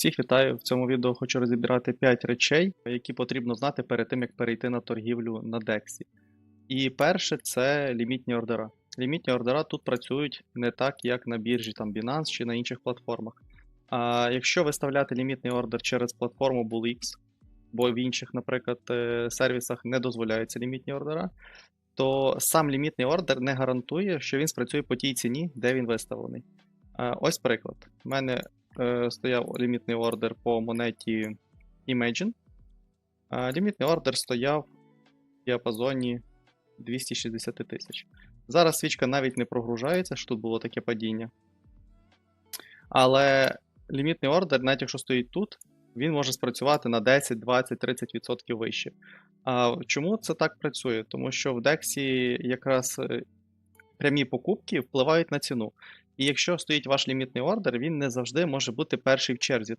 Всіх вітаю! В цьому відео хочу розібрати 5 речей, які потрібно знати перед тим, як перейти на торгівлю на DEX. І перше це лімітні ордера. Лімітні ордера тут працюють не так, як на біржі там Binance чи на інших платформах. А якщо виставляти лімітний ордер через платформу BullX, бо в інших, наприклад, е, сервісах не дозволяються лімітні ордера, то сам лімітний ордер не гарантує, що він спрацює по тій ціні, де він виставлений. Е, Ось приклад. У мене е, стояв лімітний ордер по монеті Imagine. А лімітний ордер стояв в діапазоні 260 тисяч. Зараз свічка навіть не прогружається, що тут було таке падіння. Але лімітний ордер, навіть якщо стоїть тут, він може спрацювати на 10, 20, 30% вище. А чому це так працює? Тому що в DEX якраз е, прямі покупки впливають на ціну. І якщо стоїть ваш лімітний ордер, він не завжди може бути перший в черзі.